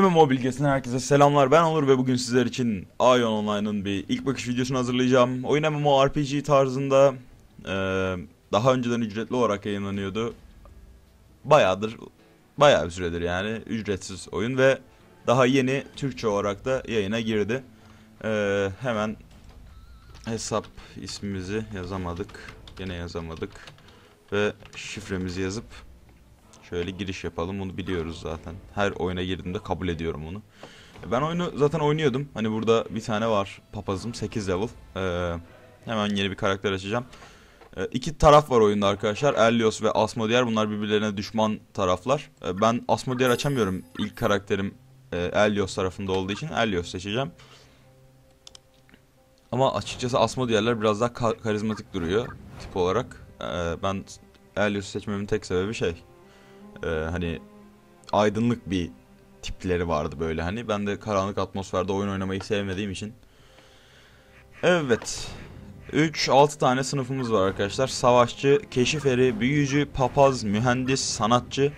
MMO bilgisinden herkese selamlar. Ben Onur ve bugün sizler için Ion Online'ın bir ilk bakış videosunu hazırlayacağım. Oyun MMORPG tarzında e, daha önceden ücretli olarak yayınlanıyordu. Bayağıdır, bayağı bir süredir yani ücretsiz oyun ve daha yeni Türkçe olarak da yayına girdi. E, hemen hesap ismimizi yazamadık. Gene yazamadık. Ve şifremizi yazıp Şöyle giriş yapalım. Bunu biliyoruz zaten. Her oyuna girdiğimde kabul ediyorum onu. Ben oyunu zaten oynuyordum. Hani burada bir tane var. Papazım 8 level. Ee, hemen yeni bir karakter açacağım. Ee, iki taraf var oyunda arkadaşlar. Elios ve Asmodier. Bunlar birbirlerine düşman taraflar. Ee, ben Asmodier açamıyorum. İlk karakterim e, Elios tarafında olduğu için Elios seçeceğim. Ama açıkçası Asmodier'ler biraz daha ka karizmatik duruyor tip olarak. Ee, ben Elios'u seçmemin tek sebebi şey e, hani aydınlık bir tipleri vardı böyle hani. Ben de karanlık atmosferde oyun oynamayı sevmediğim için. Evet. 3-6 tane sınıfımız var arkadaşlar. Savaşçı, keşif eri, büyücü, papaz, mühendis, sanatçı.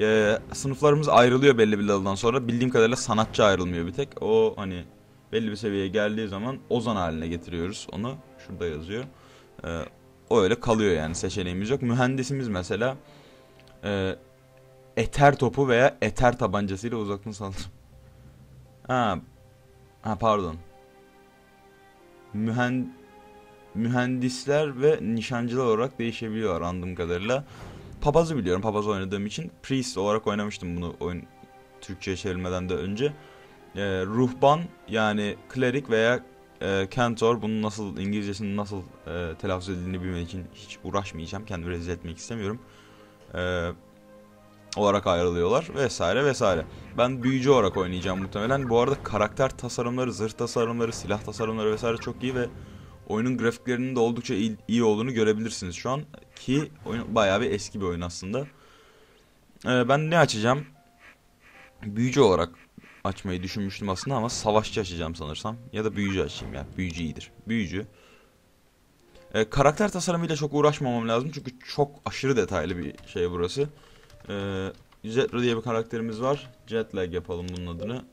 Ee, sınıflarımız ayrılıyor belli bir level'dan sonra. Bildiğim kadarıyla sanatçı ayrılmıyor bir tek. O hani belli bir seviyeye geldiği zaman ozan haline getiriyoruz onu. Şurada yazıyor. Ee, o öyle kalıyor yani seçeneğimiz yok. Mühendisimiz mesela e, eter topu veya eter tabancasıyla uzaktan saldırı. Ha, ha pardon. Mühend mühendisler ve nişancılar olarak değişebiliyor anladığım kadarıyla. Papaz'ı biliyorum. Papaz oynadığım için. Priest olarak oynamıştım bunu oyun Türkçe'ye çevrilmeden de önce. Ee, ruhban yani klerik veya e, kantor bunun nasıl İngilizcesinin nasıl e, telaffuz edildiğini bilmek için hiç uğraşmayacağım. Kendimi rezil etmek istemiyorum. Eee olarak ayrılıyorlar vesaire vesaire. Ben büyücü olarak oynayacağım muhtemelen. Bu arada karakter tasarımları, zırh tasarımları, silah tasarımları vesaire çok iyi ve oyunun grafiklerinin de oldukça iyi, iyi olduğunu görebilirsiniz şu an. Ki oyun bayağı bir eski bir oyun aslında. Ee, ben ne açacağım? Büyücü olarak açmayı düşünmüştüm aslında ama savaşçı açacağım sanırsam. Ya da büyücü açayım ya. Büyücü iyidir. Büyücü. Ee, karakter tasarımıyla çok uğraşmamam lazım çünkü çok aşırı detaylı bir şey burası. Ee, Jetro diye bir karakterimiz var. Jetlag yapalım bunun adını.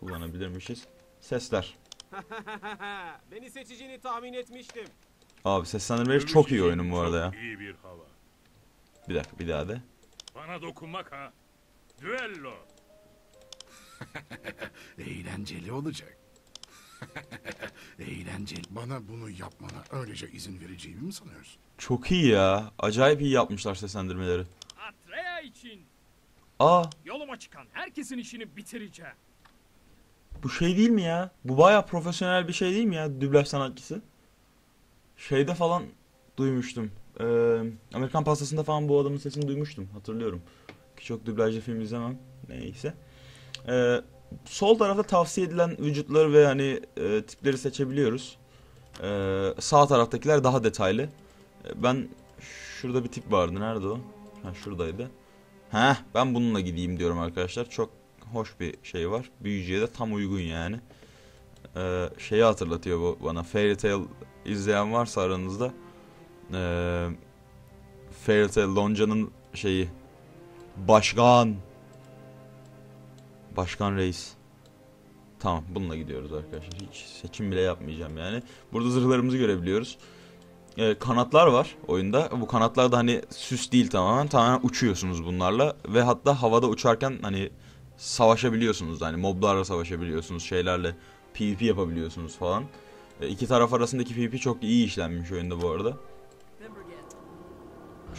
Kullanabilirmişiz. Sesler. Beni seçeceğini tahmin etmiştim. Abi seslendirmeleri çok iyi oyunun bu arada ya. İyi bir hava. Bir dakika bir daha de. Bana dokunmak ha. Düello. Eğlenceli olacak. Eğlenceli. Bana bunu yapmana öylece izin vereceğimi mi sanıyorsun? Çok iyi ya. Acayip iyi yapmışlar seslendirmeleri. Atreya için Aa yoluma çıkan herkesin işini bitireceğim. bu şey değil mi ya? Bu baya profesyonel bir şey değil mi ya? Dublaj sanatçısı. Şeyde falan duymuştum. Ee, Amerikan Pastası'nda falan bu adamın sesini duymuştum. Hatırlıyorum. Ki çok dublajlı film izlemem. Neyse. Ee, sol tarafta tavsiye edilen vücutları ve hani e, tipleri seçebiliyoruz. Ee, sağ taraftakiler daha detaylı. Ee, ben şurada bir tip vardı. Nerede o? Ha şuradaydı. Heh ben bununla gideyim diyorum arkadaşlar. Çok hoş bir şey var. Büyücüye de tam uygun yani. Ee, şeyi hatırlatıyor bu bana. Fairy Tail izleyen varsa aranızda. Ee, Fairy Tail Lonca'nın şeyi. Başkan. Başkan Reis. Tamam bununla gidiyoruz arkadaşlar. Hiç seçim bile yapmayacağım yani. Burada zırhlarımızı görebiliyoruz e, kanatlar var oyunda. Bu kanatlar da hani süs değil tamamen. Tamamen uçuyorsunuz bunlarla ve hatta havada uçarken hani savaşabiliyorsunuz. Hani moblarla savaşabiliyorsunuz. Şeylerle PvP yapabiliyorsunuz falan. E, iki taraf arasındaki PvP çok iyi işlenmiş oyunda bu arada.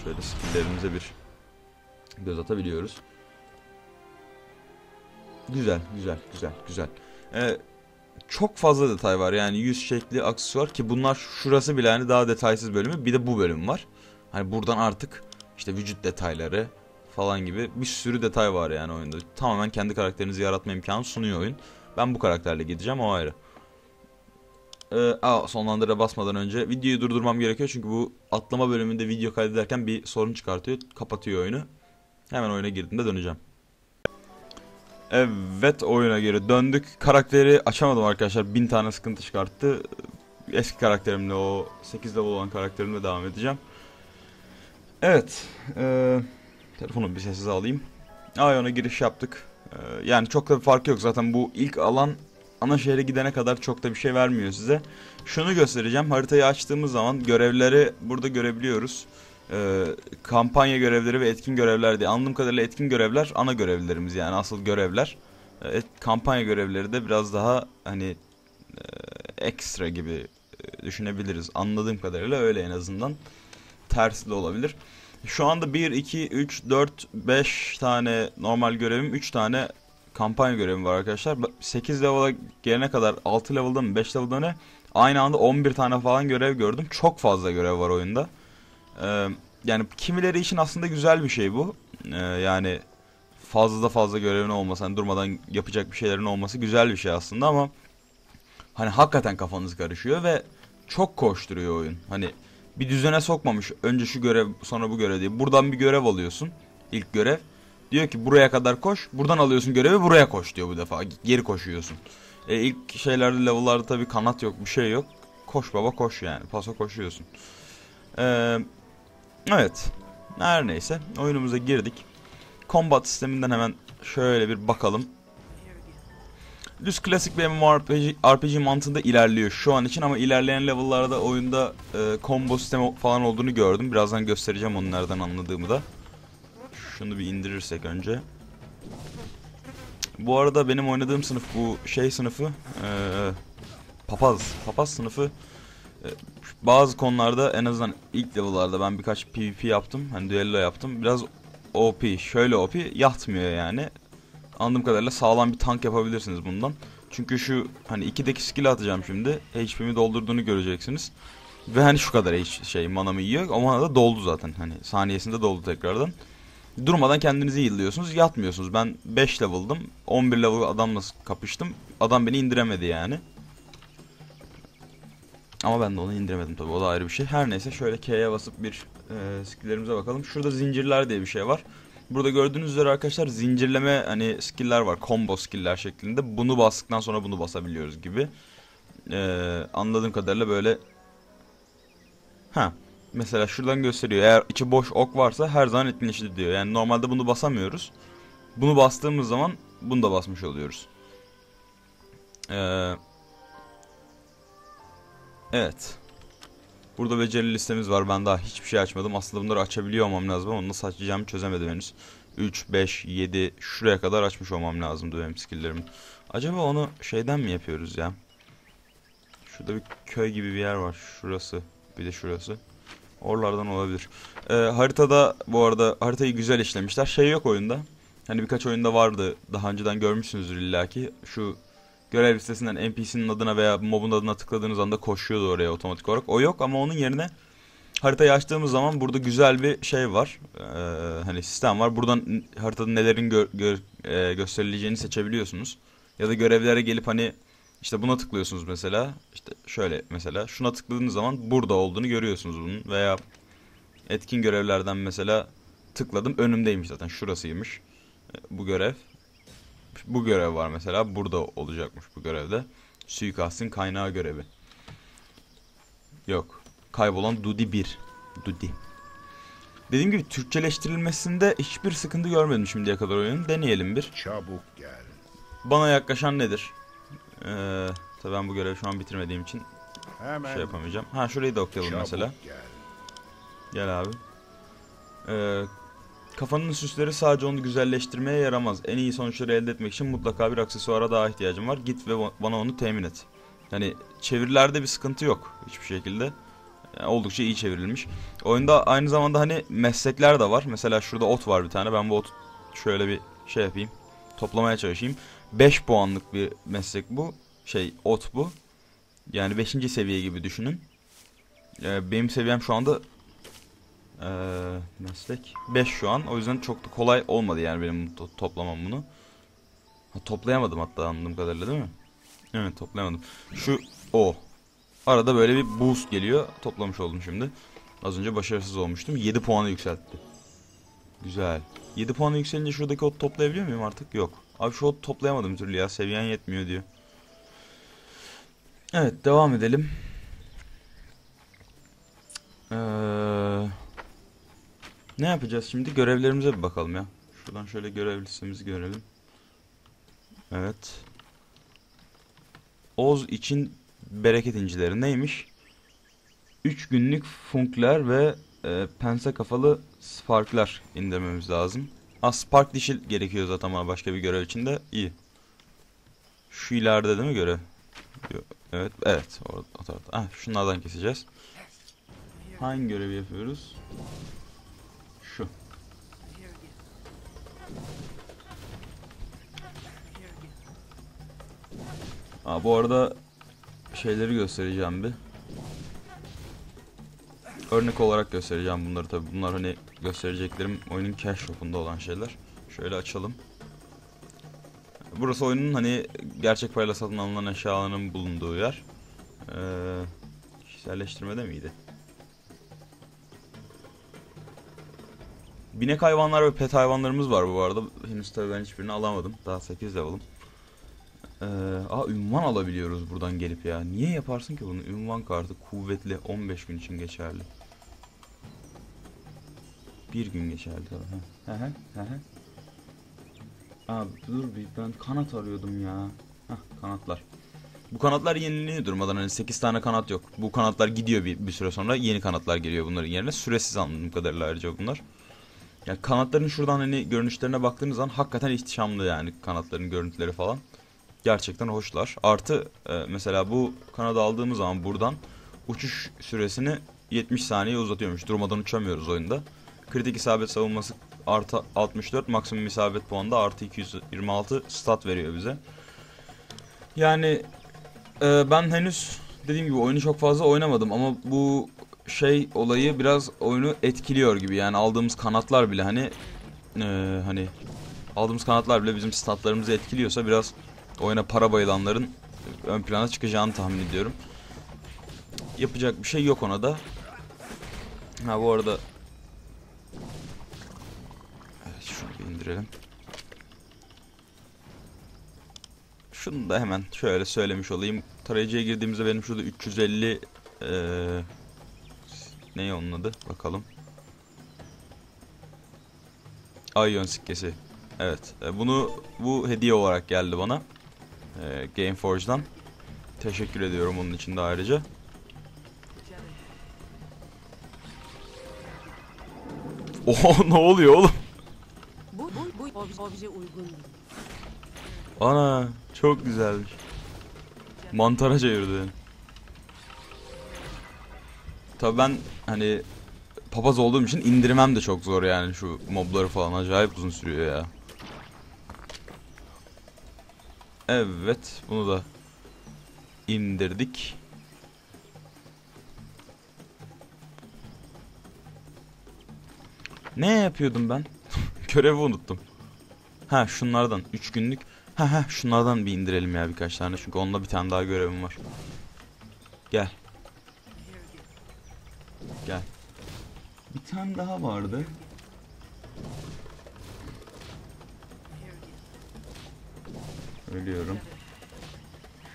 Şöyle skilllerimize bir göz atabiliyoruz. Güzel, güzel, güzel, güzel. Ee, çok fazla detay var. Yani yüz şekli aksesuar ki bunlar şurası bile hani daha detaysız bölümü. Bir de bu bölüm var. Hani buradan artık işte vücut detayları falan gibi bir sürü detay var yani oyunda. Tamamen kendi karakterinizi yaratma imkanı sunuyor oyun. Ben bu karakterle gideceğim o ayrı. Ee, aa, sonlandıra basmadan önce videoyu durdurmam gerekiyor çünkü bu atlama bölümünde video kaydederken bir sorun çıkartıyor. Kapatıyor oyunu. Hemen oyuna girdiğimde döneceğim. Evet oyuna geri döndük. Karakteri açamadım arkadaşlar. Bin tane sıkıntı çıkarttı. eski karakterimle o 8 level olan karakterimle devam edeceğim. Evet. E, telefonu bir sessize alayım. Ion'a giriş yaptık. E, yani çok da bir farkı yok. Zaten bu ilk alan ana şehre gidene kadar çok da bir şey vermiyor size. Şunu göstereceğim. Haritayı açtığımız zaman görevleri burada görebiliyoruz. Ee, kampanya görevleri ve etkin görevler diye. Anladığım kadarıyla etkin görevler ana görevlerimiz yani asıl görevler. Et- kampanya görevleri de biraz daha hani e, ekstra gibi e, düşünebiliriz. Anladığım kadarıyla öyle en azından. Tersi de olabilir. Şu anda 1, 2, 3, 4, 5 tane normal görevim, 3 tane kampanya görevim var arkadaşlar. 8 level'a gelene kadar 6 level'da mı 5 level'da ne? Aynı anda 11 tane falan görev gördüm. Çok fazla görev var oyunda. Ee, yani kimileri için aslında güzel bir şey bu. Ee, yani fazla da fazla görevin olması, hani durmadan yapacak bir şeylerin olması güzel bir şey aslında ama hani hakikaten kafanız karışıyor ve çok koşturuyor oyun. Hani bir düzene sokmamış. Önce şu görev, sonra bu görev diye. Buradan bir görev alıyorsun. ilk görev. Diyor ki buraya kadar koş. Buradan alıyorsun görevi buraya koş diyor bu defa. Geri koşuyorsun. E, ilk şeylerde level'larda tabii kanat yok bir şey yok. Koş baba koş yani. Paso koşuyorsun. Ee, evet. Her neyse. Oyunumuza girdik. Combat sisteminden hemen şöyle bir bakalım. Düz klasik bir MMORPG RPG mantığında ilerliyor şu an için ama ilerleyen level'larda oyunda e, combo sistemi falan olduğunu gördüm. Birazdan göstereceğim onu nereden anladığımı da. Şunu bir indirirsek önce. Bu arada benim oynadığım sınıf bu şey sınıfı e, papaz papaz sınıfı bazı konularda en azından ilk level'larda ben birkaç PvP yaptım hani düello yaptım biraz OP şöyle OP yatmıyor yani anladığım kadarıyla sağlam bir tank yapabilirsiniz bundan çünkü şu hani 2'deki skill atacağım şimdi HP'mi doldurduğunu göreceksiniz ve hani şu kadar şey manamı yiyor o mana da doldu zaten hani saniyesinde doldu tekrardan durmadan kendinizi yıllıyorsunuz yatmıyorsunuz. Ben 5 level'dım. 11 level adamla kapıştım. Adam beni indiremedi yani. Ama ben de onu indiremedim tabii o da ayrı bir şey. Her neyse şöyle K'ye basıp bir e, skill'lerimize bakalım. Şurada zincirler diye bir şey var. Burada gördüğünüz üzere arkadaşlar zincirleme hani skill'ler var. Combo skill'ler şeklinde. Bunu bastıktan sonra bunu basabiliyoruz gibi. E, anladığım kadarıyla böyle Ha mesela şuradan gösteriyor. Eğer içi boş ok varsa her zaman etkinleşti diyor. Yani normalde bunu basamıyoruz. Bunu bastığımız zaman bunu da basmış oluyoruz. Ee, evet. Burada beceri listemiz var. Ben daha hiçbir şey açmadım. Aslında bunları açabiliyor olmam lazım ama nasıl açacağımı çözemedim henüz. 3, 5, 7 şuraya kadar açmış olmam lazımdı benim skilllerimi. Acaba onu şeyden mi yapıyoruz ya? Şurada bir köy gibi bir yer var. Şurası. Bir de şurası. Oralardan olabilir. Ee, haritada bu arada haritayı güzel işlemişler. Şey yok oyunda. Hani birkaç oyunda vardı. Daha önceden görmüşsünüzdür illaki. Şu görev listesinden NPC'nin adına veya mobun adına tıkladığınız anda koşuyordu oraya otomatik olarak. O yok ama onun yerine haritayı açtığımız zaman burada güzel bir şey var. Ee, hani sistem var. Buradan haritada nelerin gö- gö- e, gösterileceğini seçebiliyorsunuz. Ya da görevlere gelip hani işte buna tıklıyorsunuz mesela. İşte şöyle mesela şuna tıkladığınız zaman burada olduğunu görüyorsunuz bunun. Veya etkin görevlerden mesela tıkladım önümdeymiş zaten şurasıymış e, bu görev. Bu görev var mesela burada olacakmış bu görevde. Suikastın kaynağı görevi. Yok. Kaybolan Dudi 1. Dudi. Dediğim gibi Türkçeleştirilmesinde hiçbir sıkıntı görmedim şimdiye kadar oyunun. Deneyelim bir. Çabuk gel. Bana yaklaşan nedir? Ee, tabii ben bu görevi şu an bitirmediğim için Hemen şey yapamayacağım. Ha şurayı da okuyalım çabuk mesela. gel. Gel abi. Ee, kafanın süsleri sadece onu güzelleştirmeye yaramaz. En iyi sonuçları elde etmek için mutlaka bir aksesuara daha ihtiyacım var. Git ve ba- bana onu temin et. Yani çevirilerde bir sıkıntı yok hiçbir şekilde. Yani oldukça iyi çevrilmiş. Oyunda aynı zamanda hani meslekler de var. Mesela şurada ot var bir tane. Ben bu otu şöyle bir şey yapayım. Toplamaya çalışayım. 5 puanlık bir meslek bu. Şey ot bu. Yani 5. seviye gibi düşünün. Ee, benim seviyem şu anda ee, meslek 5 şu an. O yüzden çok da kolay olmadı yani benim to- toplamam bunu. Ha, toplayamadım hatta anladığım kadarıyla değil mi? Evet toplayamadım. Şu o. Arada böyle bir boost geliyor. Toplamış oldum şimdi. Az önce başarısız olmuştum. 7 puanı yükseltti. Güzel. 7 puanı yükselince şuradaki otu toplayabiliyor muyum artık? Yok. Abi şu otu toplayamadım bir türlü ya. Seviyen yetmiyor diyor. Evet devam edelim. Ee, ne yapacağız şimdi? Görevlerimize bir bakalım ya. Şuradan şöyle görev listemizi görelim. Evet. Oz için bereket incileri neymiş? 3 günlük funkler ve e, pense kafalı sparklar indirmemiz lazım. Ha spark dişi gerekiyor zaten bana başka bir görev için de iyi. Şu ileride değil mi görev? Evet, evet. O, o. Ah, şunlardan keseceğiz. Hangi görevi yapıyoruz? Aa, bu arada şeyleri göstereceğim bir. Örnek olarak göstereceğim bunları tabi. Bunlar hani göstereceklerim oyunun cash shop'unda olan şeyler. Şöyle açalım. Burası oyunun hani gerçek parayla satın alınan eşyaların bulunduğu yer. Ee, kişiselleştirmede miydi? Binek hayvanlar ve pet hayvanlarımız var bu arada. Henüz tabii ben hiçbirini alamadım. Daha 8 level'ım. Ee, aa ünvan alabiliyoruz buradan gelip ya. Niye yaparsın ki bunu? Ünvan kartı kuvvetli 15 gün için geçerli. Bir gün geçerli tabii. Hı hı hı. Aa dur bir ben kanat arıyordum ya. Hah kanatlar. Bu kanatlar yenileniyor durmadan hani 8 tane kanat yok. Bu kanatlar gidiyor bir, bir süre sonra yeni kanatlar geliyor bunların yerine. Süresiz anladığım kadarıyla ayrıca bunlar. Yani kanatların şuradan hani görünüşlerine baktığınız zaman hakikaten ihtişamlı yani kanatların görüntüleri falan. Gerçekten hoşlar. Artı e, mesela bu kanadı aldığımız zaman buradan uçuş süresini 70 saniye uzatıyormuş. Durmadan uçamıyoruz oyunda. Kritik isabet savunması artı 64 maksimum isabet puanı da artı 226 stat veriyor bize. Yani e, ben henüz dediğim gibi oyunu çok fazla oynamadım ama bu şey olayı biraz oyunu etkiliyor gibi. Yani aldığımız kanatlar bile hani e, hani aldığımız kanatlar bile bizim statlarımızı etkiliyorsa biraz oyuna para bayılanların ön plana çıkacağını tahmin ediyorum. Yapacak bir şey yok ona da. Ha bu arada Evet şunu bir indirelim. Şunu da hemen şöyle söylemiş olayım. Tarayıcıya girdiğimizde benim şurada 350 eee ne onun adı? Bakalım. Ion sikkesi. Evet. e, Bunu bu hediye olarak geldi bana. E, Gameforge'dan. Teşekkür ediyorum onun için de ayrıca. Oho ne oluyor oğlum? Bu, bu, bu obje, uygun. Ana çok güzelmiş. Mantara çevirdi. Tabii ben hani papaz olduğum için indirmem de çok zor yani şu mobları falan acayip uzun sürüyor ya. Evet bunu da indirdik. Ne yapıyordum ben? Görevi unuttum. Ha şunlardan 3 günlük. Ha ha şunlardan bir indirelim ya birkaç tane çünkü onunla bir tane daha görevim var. Gel. Gel. Bir tane daha vardı. Ölüyorum.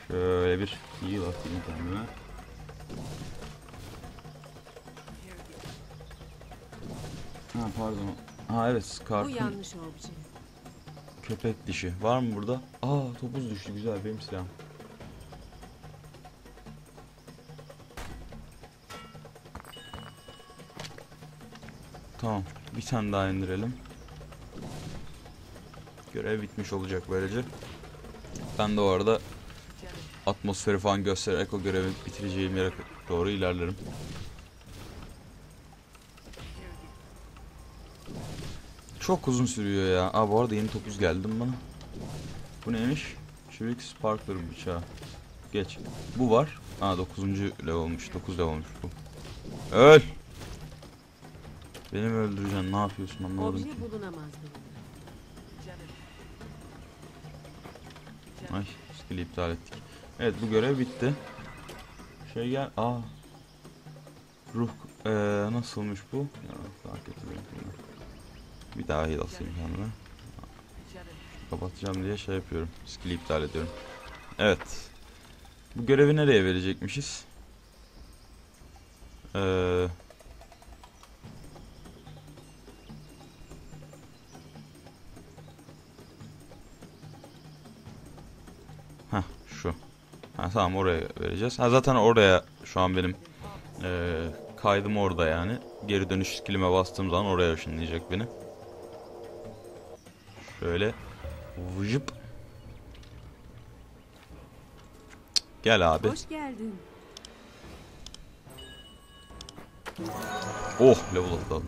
Şöyle bir heal atayım kendime. Ha pardon. Ha evet Bu Scarf'ın köpek dişi. Var mı burada? Aa topuz düştü güzel benim silahım. Tamam. Bir tane daha indirelim. Görev bitmiş olacak böylece. Ben de o arada atmosferi falan göstererek o görevi bitireceğim yere doğru ilerlerim. Çok uzun sürüyor ya. Aa bu arada yeni topuz geldi mi bana? Bu neymiş? Shriek Sparkler bıçağı. Geç. Bu var. Aa 9. level olmuş. 9 level olmuş bu. Öl! Beni mi öldüreceksin? Ne yapıyorsun anlamadım ki. Obje bulunamaz benim. Ay skill'i iptal ettik. Evet bu görev bitti. Şey gel. Aa. Ruh. Ee, nasılmış bu? Ya, fark etmiyorum. Bir daha heal asayım kendime. Kapatacağım diye şey yapıyorum. Skill'i iptal ediyorum. Evet. Bu görevi nereye verecekmişiz? Ee, Ha, tamam oraya vereceğiz. Ha, zaten oraya şu an benim eee, kaydım orada yani. Geri dönüş skillime bastığım zaman oraya ışınlayacak beni. Şöyle vıcıp. Gel abi. Hoş geldin. Oh level atladım.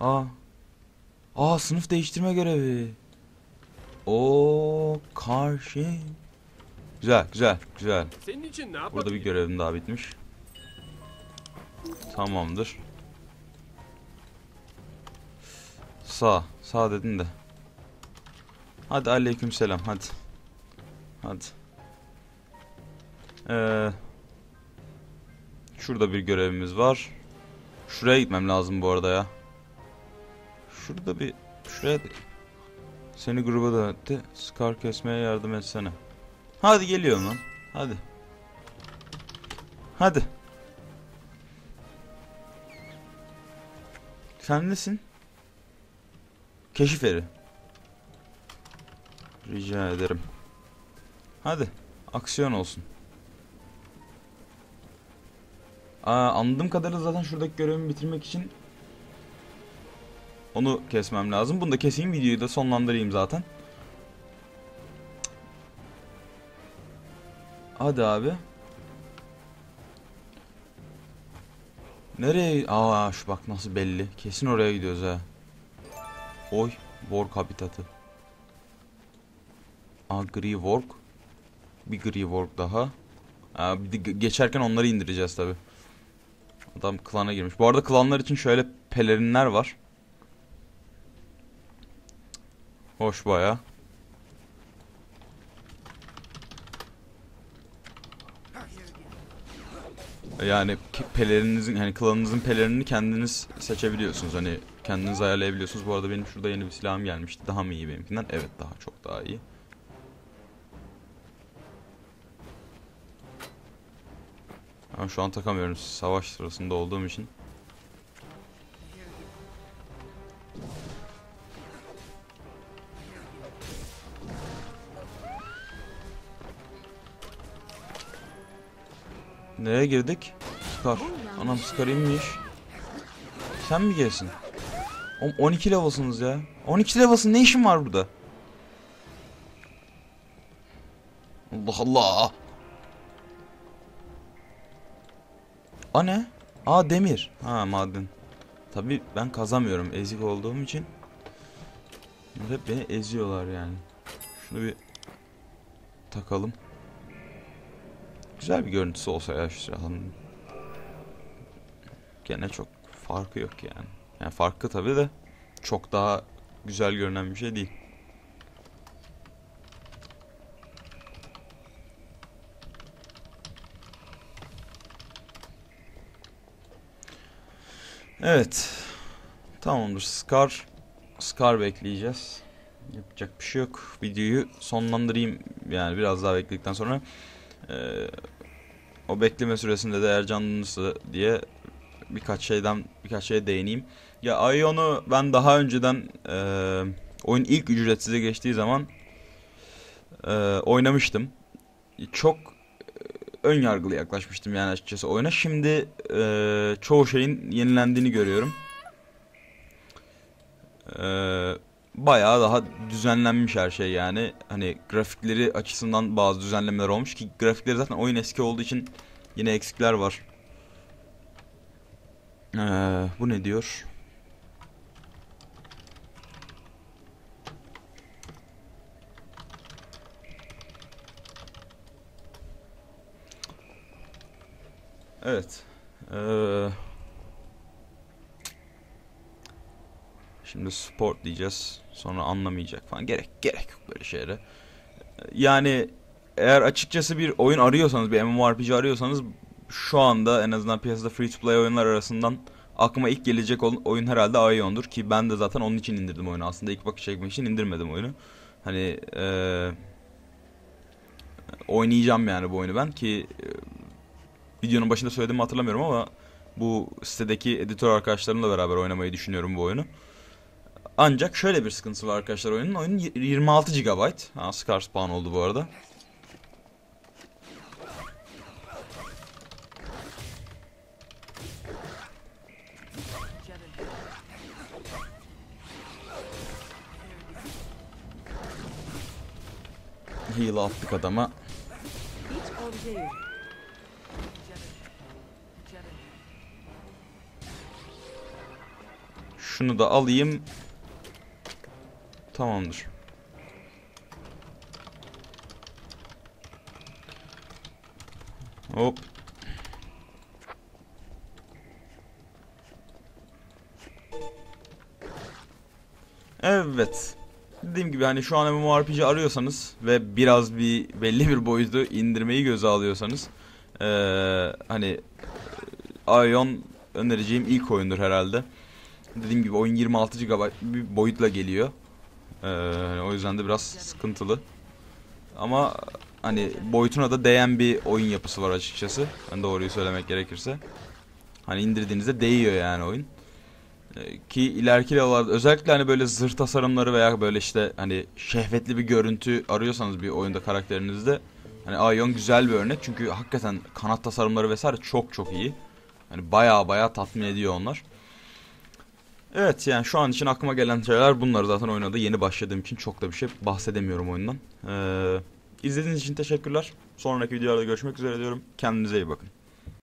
Aa. Aa sınıf değiştirme görevi. O karşı. Güzel güzel güzel. Senin için ne yapabilirim? Burada bir görevim daha bitmiş. Tamamdır. Sağ. Sağ dedin de. Hadi aleykümselam hadi. Hadi. Ee, şurada bir görevimiz var. Şuraya gitmem lazım bu arada ya. Şurada bir şuraya seni gruba da etti. Scar kesmeye yardım etsene. Hadi geliyorum lan. Hadi. Hadi. Sen nesin? Keşif eri. Rica ederim. Hadi. Aksiyon olsun. Aa, anladığım kadarıyla zaten şuradaki görevimi bitirmek için onu kesmem lazım. Bunu da keseyim videoyu da sonlandırayım zaten. Hadi abi. Nereye? Aa şu bak nasıl belli. Kesin oraya gidiyoruz ha. Oy. Work habitatı. Aa gri work. Bir gri work daha. Aa, bir de ge- geçerken onları indireceğiz tabi. Adam klana girmiş. Bu arada klanlar için şöyle pelerinler var. Hoş baya. Yani pelerinizin yani klanınızın pelerini kendiniz seçebiliyorsunuz. Hani kendiniz ayarlayabiliyorsunuz. Bu arada benim şurada yeni bir silahım gelmişti. Daha mı iyi benimkinden? Evet daha çok daha iyi. Ama şu an takamıyorum savaş sırasında olduğum için. Nereye girdik? Scar. Anam Scar inmiş. Sen mi gelsin? Oğlum 12 level'sınız ya. 12 level'sın ne işin var burada? Allah Allah. A ne? Aa demir. Ha maden. Tabi ben kazamıyorum ezik olduğum için. Hep beni eziyorlar yani. Şunu bir takalım. Güzel bir görüntüsü olsa ya şu silahın. Gene çok farkı yok yani. Yani farkı tabi de çok daha güzel görünen bir şey değil. Evet. Tamamdır. Scar. Scar bekleyeceğiz. Yapacak bir şey yok. Videoyu sonlandırayım. Yani biraz daha bekledikten sonra. Ee, o bekleme süresinde de canlanırsa diye birkaç şeyden birkaç şeye değineyim. Ya Ion'u ben daha önceden e, oyun ilk ücretsize geçtiği zaman e, oynamıştım. Çok e, ön yargılı yaklaşmıştım yani açıkçası oyuna. Şimdi e, çoğu şeyin yenilendiğini görüyorum. E, bayağı daha düzenlenmiş her şey yani. Hani grafikleri açısından bazı düzenlemeler olmuş ki grafikleri zaten oyun eski olduğu için yine eksikler var. Ee, bu ne diyor? Evet. Ee, şimdi sport diyeceğiz. Sonra anlamayacak falan. Gerek gerek yok böyle şeylere. Yani eğer açıkçası bir oyun arıyorsanız, bir MMORPG arıyorsanız şu anda en azından piyasada free to play oyunlar arasından aklıma ilk gelecek oyun herhalde Aion'dur ki ben de zaten onun için indirdim oyunu. Aslında ilk bakış çekmek için indirmedim oyunu. Hani eee oynayacağım yani bu oyunu ben ki e, videonun başında söylediğimi hatırlamıyorum ama bu sitedeki editör arkadaşlarımla beraber oynamayı düşünüyorum bu oyunu. Ancak şöyle bir sıkıntısı var arkadaşlar oyunun. Oyunun 26 GB. Ha Scar spawn oldu bu arada. Heal attık adama. Şunu da alayım. Tamamdır. Hop. Evet. Dediğim gibi hani şu an MMORPG arıyorsanız ve biraz bir belli bir boyutu indirmeyi göze alıyorsanız eee, hani Ion önereceğim ilk oyundur herhalde. Dediğim gibi oyun 26 GB bir boyutla geliyor. Ee, hani o yüzden de biraz sıkıntılı. Ama hani boyutuna da değen bir oyun yapısı var açıkçası. Hani doğruyu söylemek gerekirse. Hani indirdiğinizde değiyor yani oyun. Ee, ki ileriki level'larda özellikle hani böyle zırh tasarımları veya böyle işte hani şehvetli bir görüntü arıyorsanız bir oyunda karakterinizde hani Ion güzel bir örnek çünkü hakikaten kanat tasarımları vesaire çok çok iyi. Hani baya baya tatmin ediyor onlar. Evet yani şu an için aklıma gelen şeyler bunlar zaten oyuna da yeni başladığım için çok da bir şey bahsedemiyorum oyundan. Ee, izlediğiniz için teşekkürler. Sonraki videolarda görüşmek üzere diyorum. Kendinize iyi bakın.